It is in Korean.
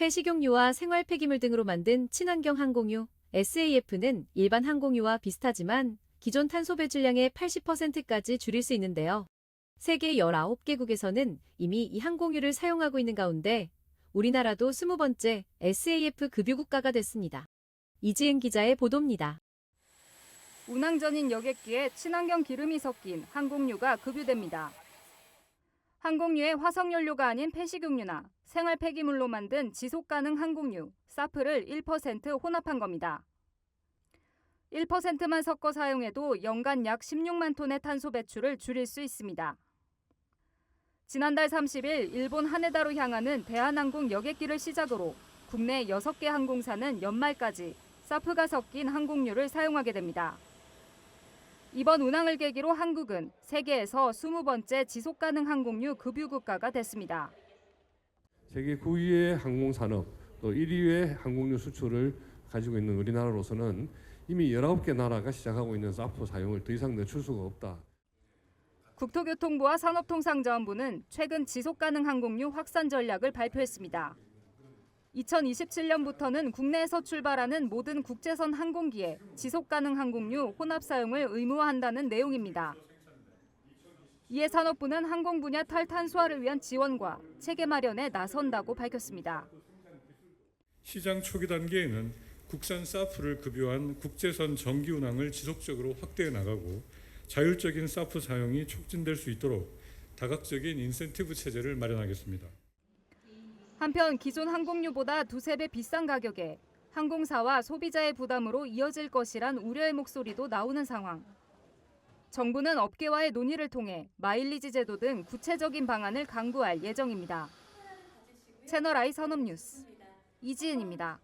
폐식용유와 생활 폐기물 등으로 만든 친환경 항공유 SAF는 일반 항공유와 비슷하지만 기존 탄소 배출량의 80%까지 줄일 수 있는데요. 세계 19개국에서는 이미 이 항공유를 사용하고 있는 가운데 우리나라도 20번째 SAF 급유 국가가 됐습니다. 이지은 기자의 보도입니다. 운항 전인 여객기에 친환경 기름이 섞인 항공유가 급유됩니다. 항공유에 화석연료가 아닌 폐식용유나 생활 폐기물로 만든 지속 가능 항공유, 사프를 1% 혼합한 겁니다. 1%만 섞어 사용해도 연간 약 16만 톤의 탄소 배출을 줄일 수 있습니다. 지난달 30일 일본 하네다로 향하는 대한항공 여객기를 시작으로 국내 6개 항공사는 연말까지 사프가 섞인 항공유를 사용하게 됩니다. 이번 운항을 계기로 한국은 세계에서 20번째 지속 가능 항공유 급유 국가가 됐습니다. 세계 9위의 항공 산업 또 1위의 항공유 수출을 가지고 있는 우리나라로서는 이미 19개 나라가 시작하고 있는 사프 사용을 더 이상 늦출 수가 없다. 국토교통부와 산업통상자원부는 최근 지속 가능 항공유 확산 전략을 발표했습니다. 2027년부터는 국내에서 출발하는 모든 국제선 항공기에 지속 가능 항공유 혼합 사용을 의무화한다는 내용입니다. 이에 산업부는 항공 분야 탈탄소화를 위한 지원과 체계 마련에 나선다고 밝혔습니다. 시장 초기 단계에는 국산 사프를 급유한 국제선 정기 운항을 지속적으로 확대해 나가고 자율적인 사프 사용이 촉진될 수 있도록 다각적인 인센티브 체제를 마련하겠습니다. 한편 기존 항공유보다 두세 배 비싼 가격에 항공사와 소비자의 부담으로 이어질 것이란 우려의 목소리도 나오는 상황. 정부는 업계와의 논의를 통해 마일리지 제도 등 구체적인 방안을 강구할 예정입니다. 채널 I 산업뉴스 이지은입니다.